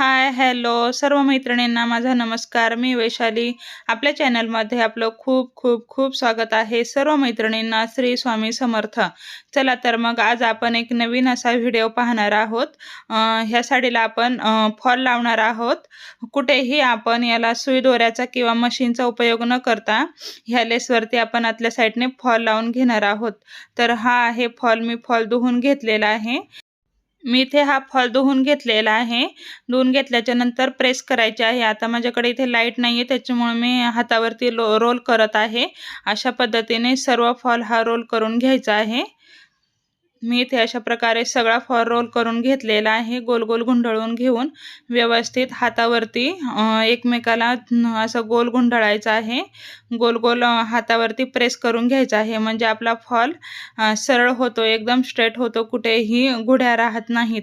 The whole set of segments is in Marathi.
हाय हॅलो सर्व मैत्रिणींना माझा नमस्कार. मी वैशाली. आपल्या चॅनलमध्ये आपलं खूप खूप खूप स्वागत आहे. सर्व मैत्रिणींना श्री स्वामी समर्थ. चला तर मग आज आपण एक नवीन असा व्हिडिओ पाहणार आहोत. ह्या साडीला आपण फॉल लावणार आहोत. कुठेही आपण याला सुई दोऱ्याचा किंवा मशीनचा उपयोग न करता ह्या लेसवरती आपण आतल्या साईडने फॉल लावून घेणार आहोत. तर हा आहे फॉल. मी फॉल धुवून घेतलेला आहे. मी इथे हा फॉल धुवून घेतलेला आहे. धुवून घेतल्याच्या नंतर प्रेस करायचे आहे. आता माझ्याकडे इथे लाइट नाही आहे त्याच्यामुळे मी हातावरती लो रोल करत आहे. अशा पद्धतीने सर्व फॉल हा रोल करून घ्यायचा आहे. मी इथे अशा प्रकारे सगळा फॉल रोल करून घेतलेला आहे. गोल गोल गुंडळून घेऊन व्यवस्थित हातावरती एकमेकाला असं गोल गुंडळायचं आहे. गोल गोल हातावरती प्रेस करून घ्यायचा आहे. म्हणजे आपला फॉल सरळ होतो एकदम स्ट्रेट होतो कुठेही गुढ्या राहत नाहीत.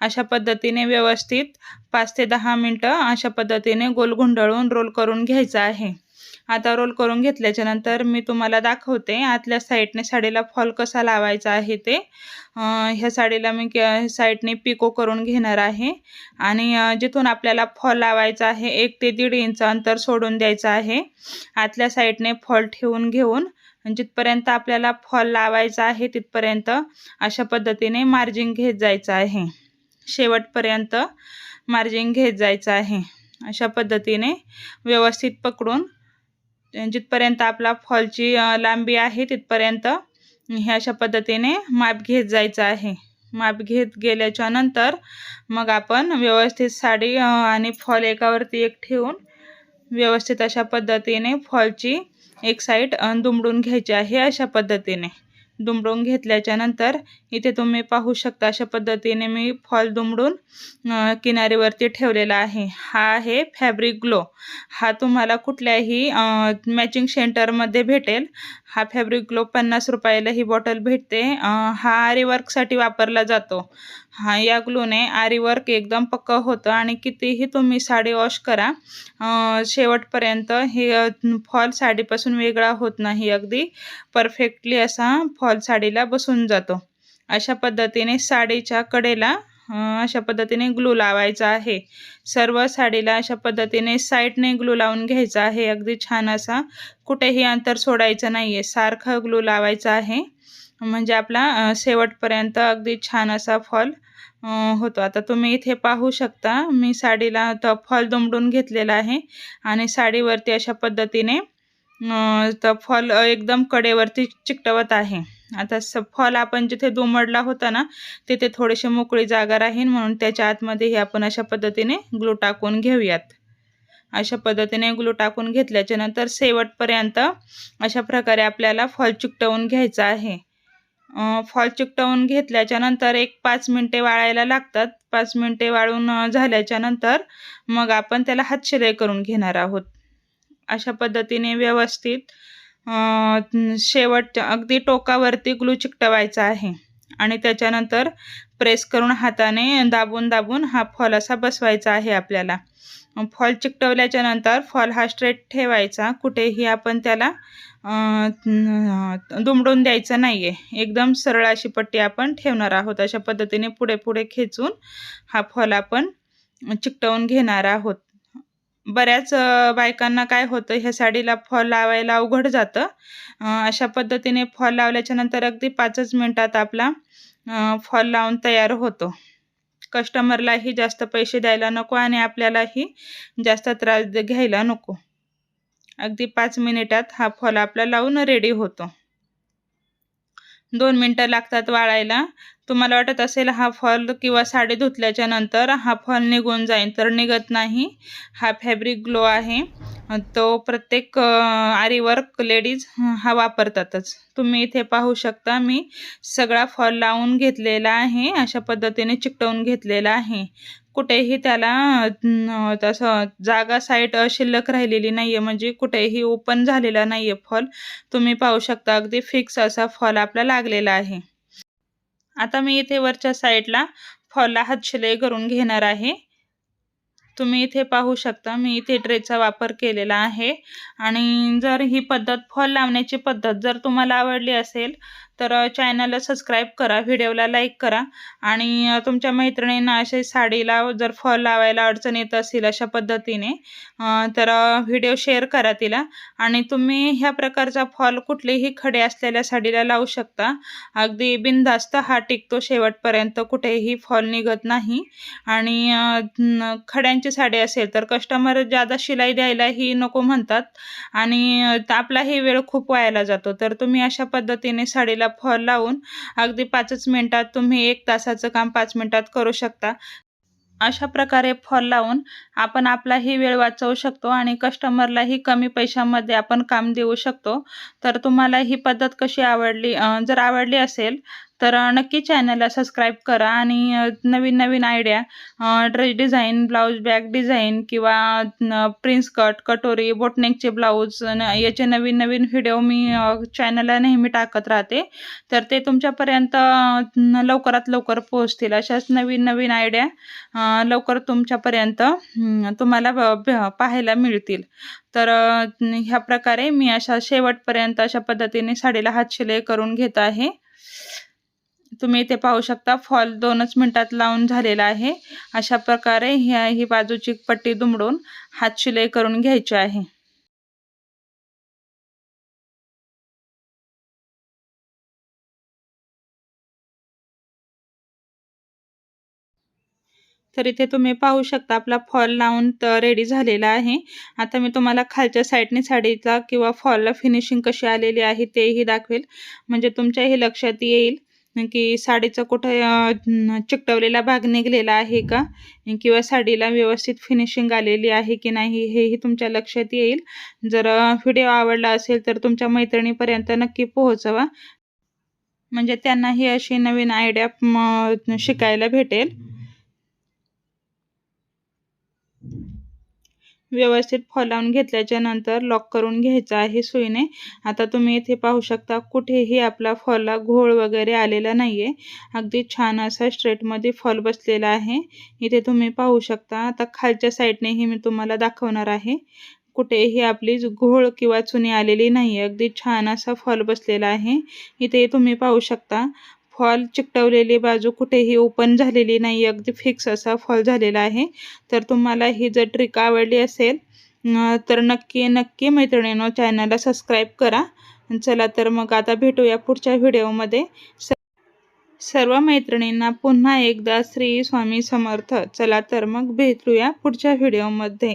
अशा पद्धतीने व्यवस्थित पाच ते दहा मिनटं अशा पद्धतीने गोल गुंडळून रोल करून घ्यायचं आहे. आता रोल करून घेतल्याच्या नंतर मी तुम्हाला दाखवते आतल्या साईडने साडीला फॉल कसा लावायचा आहे ते. ह्या साडीला मी के- साईडने पिको करून घेणार आहे. आणि जिथून आपल्याला फॉल लावायचा आहे एक ते दीड इंच अंतर सोडून द्यायचं आहे. आतल्या साईडने फॉल ठेवून घेऊन जिथपर्यंत आपल्याला फॉल लावायचा आहे तिथपर्यंत अशा पद्धतीने मार्जिन घेत जायचं आहे. शेवटपर्यंत मार्जिन घेत जायचं आहे. अशा पद्धतीने व्यवस्थित पकडून जिथपर्यंत आपला फॉलची लांबी आहे तिथपर्यंत हे अशा पद्धतीने माप घेत जायचं आहे. माप घेत गेल्याच्यानंतर मग आपण व्यवस्थित साडी आणि फॉल एकावरती एक ठेवून व्यवस्थित अशा पद्धतीने फॉलची एक साईड दुमडून घ्यायची आहे अशा पद्धतीने. दुमडून घेतल्याच्या नंतर इथे तुम्ही पाहू शकता अशा पद्धतीने मी फॉल दुमडून किनारीवरती ठेवलेला आहे. हा आहे फॅब्रिक ग्लो. हा तुम्हाला कुठल्याही मॅचिंग सेंटरमध्ये भेटेल. हा फॅब्रिक ग्लो पन्नास रुपयाला ही बॉटल भेटते हा आरीवर्कसाठी वापरला जातो. हा या ग्लोने आरीवर्क एकदम पक्कं होतं आणि कितीही तुम्ही साडी वॉश करा शेवटपर्यंत हे फॉल साडीपासून वेगळा होत नाही अगदी. परफेक्टली असा फॉल फॉल साडीला बसून जातो. अशा पद्धतीने साडीच्या कडेला अशा पद्धतीने ग्लू लावायचा आहे. सर्व साडीला अशा पद्धतीने साईडने ग्लू लावून घ्यायचा आहे. अगदी छान असा कुठेही अंतर सोडायचं नाही आहे सारखं ग्लू लावायचा आहे. म्हणजे आपला शेवटपर्यंत अगदी छान असा फॉल होतो. आता तुम्ही इथे पाहू शकता मी साडीला तो फॉल दुमडून घेतलेला आहे. आणि साडीवरती अशा पद्धतीने तर फॉल एकदम कडेवरती चिकटवत आहे. आता फॉल आपण जिथे दुमडला होता ना तिथे थोडीशी मोकळी जागा राहील म्हणून त्याच्या आतमध्ये हे आपण अशा पद्धतीने ग्लू टाकून घेऊयात. अशा पद्धतीने ग्लू टाकून घेतल्याच्या नंतर शेवटपर्यंत अशा प्रकारे आपल्याला फॉल चिकटवून घ्यायचा आहे. फॉल चिकटवून घेतल्याच्या नंतर एक पाच मिनटे वाळायला लागतात. पाच मिनटे वाळून झाल्याच्यानंतर मग आपण त्याला हातशिलाई करून घेणार आहोत. अशा पद्धतीने व्यवस्थित शेवटच्या अगदी टोकावरती ग्लू चिकटवायचा आहे. आणि त्याच्यानंतर प्रेस करून हाताने दाबून दाबून हा फॉल असा बसवायचा आहे आपल्याला. फॉल चिकटवल्याच्या नंतर फॉल हा स्ट्रेट ठेवायचा. कुठेही आपण त्याला दुमडून द्यायचं नाही आहे एकदम सरळ अशी पट्टी आपण ठेवणार आहोत. अशा पद्धतीने पुढे पुढे खेचून हा फॉल आपण चिकटवून घेणार आहोत. बऱ्याच बायकांना काय होतं ह्या साडीला फॉल लावायला अवघड जातं. अशा पद्धतीने फॉल लावल्याच्या नंतर अगदी पाचच मिनटात आपला फॉल लावून तयार होतो. कस्टमरलाही जास्त पैसे द्यायला नको आणि आपल्यालाही जास्त त्रास घ्यायला नको. अगदी पाच मिनिटात हा फॉल आपला लावून रेडी होतो. दोन मिनटं लागतात वाळायला. तुम्हाला वाटत असेल हा फॉल किंवा साडी धुतल्याच्या नंतर हा फॉल निघून जाईल तर निघत नाही. हा फॅब्रिक ग्लो आहे. तो प्रत्येक आरीवर्क लेडीज हा वापरतातच. तुम्ही इथे पाहू शकता मी सगळा फॉल लावून घेतलेला आहे अशा पद्धतीने चिकटवून घेतलेला आहे. कुठेही त्याला तसं जागा साईड शिल्लक राहिलेली नाही आहे म्हणजे कुठेही ओपन झालेला नाही आहे फॉल तुम्ही पाहू शकता अगदी फिक्स असा फॉल आपला लागलेला आहे. आता मी इथे वरच्या साईडला फॉलला हातशिलाई करून घेणार आहे. तुम्ही इथे पाहू शकता मी इथे ट्रेचा वापर केलेला आहे. आणि जर ही पद्धत फॉल लावण्याची पद्धत जर तुम्हाला आवडली असेल तर चॅनलला सबस्क्राईब करा व्हिडिओला लाईक करा आणि तुमच्या मैत्रिणींना असे साडीला जर फॉल लावायला अडचण येत असेल अशा पद्धतीने तर व्हिडिओ शेअर करा तिला आणि तुम्ही ह्या प्रकारचा फॉल कुठलेही खडे असलेल्या साडीला लावू शकता. अगदी बिनधास्त हा टिकतो शेवटपर्यंत कुठेही फॉल निघत नाही आणि खड्यांची साडी असेल तर कस्टमर जादा शिलाई द्यायलाही नको म्हणतात आणि आपलाही वेळ खूप वायाला जातो. तर तुम्ही अशा पद्धतीने साडीला फॉल लावून अगदी पाचच मिनिटात तुम्ही एक तासाचं काम पाच मिनिटात करू शकता. अशा प्रकारे फॉल लावून आपण आपलाही वेळ वाचवू शकतो आणि कस्टमरलाही कमी पैशामध्ये आपण काम देऊ शकतो. तर तुम्हाला ही पद्धत कशी आवडली? जर आवडली असेल तर नक्की चॅनलला सबस्क्राईब करा आणि नवीन नवीन idea dress design blouse bag design किंवा प्रिन्स कट कटोरी बोटनेकचे ब्लाऊज न- याचे नवीन नवीन व्हिडिओ मी चॅनलला नेहमी टाकत राहते. तर ते तुमच्यापर्यंत लवकरात लवकर पोहोचतील अशाच नवीन नवीन आयडिया लवकर तुमच्यापर्यंत तुम्हाला पाहायला मिळतील. तर ह्या प्रकारे मी अशा शेवटपर्यंत अशा पद्धतीने साडीला हात शिलाई करून घेत आहे. तुम्ही इथे पाहू शकता. फॉल दोनच मिनिटात लावून झालेला आहे. अशा प्रकारे ह्या ही बाजूची पट्टी दुमडून हात शिलाई करून घ्यायची आहे. तर इथे तुम्ही पाहू शकता आपला फॉल लावून रेडी झालेला आहे. आता मी तुम्हाला खालच्या साईडने साडीचा किंवा फॉलला फिनिशिंग कशी आलेली आहे तेही दाखवेल. म्हणजे तुमच्याही लक्षात येईल. की साडीचा कुठे चिकटवलेला भाग निघलेला आहे का? किंवा साडीला व्यवस्थित फिनिशिंग आलेली आहे की नाही हेही तुमच्या लक्षात येईल. जर व्हिडिओ आवडला असेल तर तुमच्या मैत्रिणीपर्यंत नक्की पोहोचवा. म्हणजे त्यांनाही अशी नवीन आयडिया शिकायला भेटेल. व्यवस्थित फॉल लावून घेतल्याच्या नंतर लॉक करून घ्यायचा आहे सुईने. आता तुम्ही इथे पाहू शकता कुठेही आपला फॉलला घोळ वगैरे आलेला नाहीये. अगदी छान असा स्ट्रेटमध्ये फॉल बसलेला आहे. इथे तुम्ही पाहू शकता आता खालच्या साईडनेही मी तुम्हाला दाखवणार आहे. कुठेही आपली घोळ किंवा चुनी आलेली नाही अगदी छान असा फॉल बसलेला आहे. इथे तुम्ही पाहू शकता फॉल चिकटवलेली बाजू कुठेही ओपन झालेली नाही अगदी फिक्स असा फॉल झालेला आहे. तर तुम्हाला ही जर ट्रिक आवडली असेल तर नक्की नक्की मैत्रिणींनो चॅनलला सबस्क्राईब करा. चला तर मग आता भेटूया पुढच्या व्हिडिओमध्ये स सर्व मैत्रिणींना पुन्हा एकदा श्री स्वामी समर्थ. चला तर मग भेटूया पुढच्या व्हिडिओमध्ये